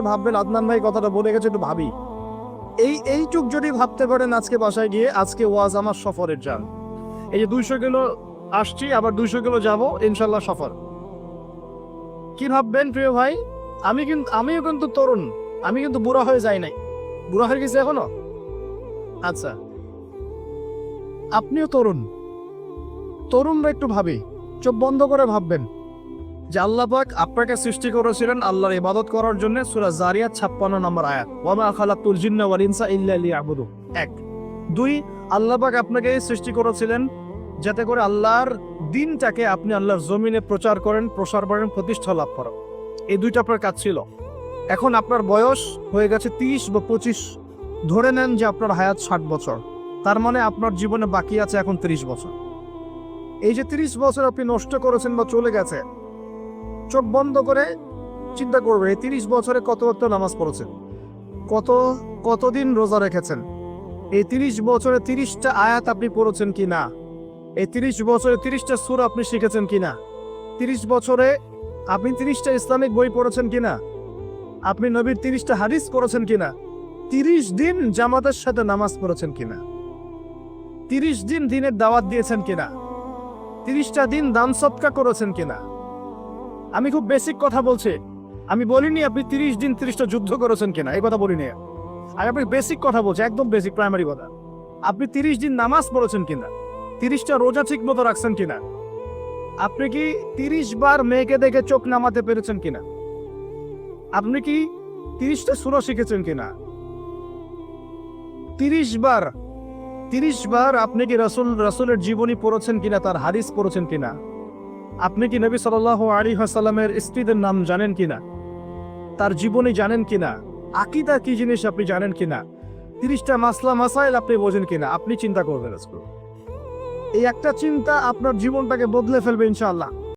ভাববেন, আদনান ভাই কথাটা বলে গেছে, একটু ভাবি। এই, এইটুক যদি ভাবতে পারেন আজকে বাসায় গিয়ে, আজকে ওয়াজ আমার সফরের যান এই যে দুইশো কিলো আসছি, আবার দুইশো কিলো যাব, ইনশাল্লাহ সফর। কি ভাববেন প্রিয় ভাই? আমি কিন্তু আমিও কিন্তু তরুণ, আমি কিন্তু বুড়া হয়ে যাই নাই। বুড়া হয়ে গেছি এখনও? আচ্ছা। আপনিও তরুণ। তরুণরা একটু ভাবি, চোখ বন্ধ করে ভাববেন। যে আল্লাহ পাক আপনাকে সৃষ্টি করেছিলেন আল্লাহর ইবাদত করার জন্য সূরা জারিয়াত 56 নম্বর আয়াত। ওয়া মা খালাকতুল জিন্না ওয়াল ইনসা ইল্লা লিয়াবুদু এক। দুই, আল্লাহ পাক আপনাকে সৃষ্টি করেছিলেন যাতে করে আল্লাহর দিনটাকে আপনি আল্লাহর জমিনে প্রচার করেন, প্রসার করেন, প্রতিষ্ঠা লাভ করেন। এই দুইটা আপনার কাজ ছিল। এখন আপনার বয়স হয়ে গেছে তিরিশ বা পঁচিশ। ধরে নেন যে আপনার হায়াত ষাট বছর। তার মানে আপনার জীবনে বাকি আছে এখন তিরিশ বছর। এই যে তিরিশ বছর আপনি নষ্ট করেছেন বা চলে গেছে চোখ বন্ধ করে চিন্তা করবে, এই তিরিশ বছরে কত ওয়াক্ত নামাজ পড়েছেন? কত, কতদিন রোজা রেখেছেন? এই তিরিশ বছরে তিরিশটা আয়াত আপনি পড়েছেন কি না? এই তিরিশ বছরে তিরিশটা সুর আপনি শিখেছেন কি না? তিরিশ বছরে আপনি তিরিশটা ইসলামিক বই পড়েছেন কি না? আপনি নবীর তিরিশটা হাদিস পড়েছেন কিনা তিরিশ দিন জামাতের সাথে নামাজ পড়েছেন কিনা তিরিশ দিন দিনের দাওয়াত দিয়েছেন কিনা তিরিশটা দিন দান সৎকা করেছেন কিনা আমি খুব বেসিক কথা বলছি। আমি বলিনি আপনি তিরিশ দিন তিরিশটা যুদ্ধ করেছেন কিনা, এই কথা বলিনি। আর আপনি বেসিক কথা বলছি, একদম বেসিক প্রাইমারি কথা। আপনি তিরিশ দিন নামাজ পড়েছেন কিনা, তিরিশটা রোজা ঠিক মতো রাখছেন কিনা, আপনি কি তিরিশ বার মেয়েকে দেখে চোখ নামাতে পেরেছেন কিনা, আপনি কি তিরিশটা সুরা শিখেছেন কিনা, তিরিশ বার তিরিশ বার আপনি কি রসুল, রসুলের জীবনী পড়েছেন কিনা, তার হাদিস পড়েছেন কিনা আপনি কি নবী সাল আলী হাসাল্লামের স্ত্রীদের নাম জানেন কিনা? তার জীবনী জানেন কিনা? আকিদা কি জিনিস আপনি জানেন কিনা? তিরিশটা মাসলা মাসাইল আপনি বোঝেন কিনা? আপনি চিন্তা করবেন এই একটা চিন্তা আপনার জীবনটাকে বদলে ফেলবে ইনশাআল্লাহ।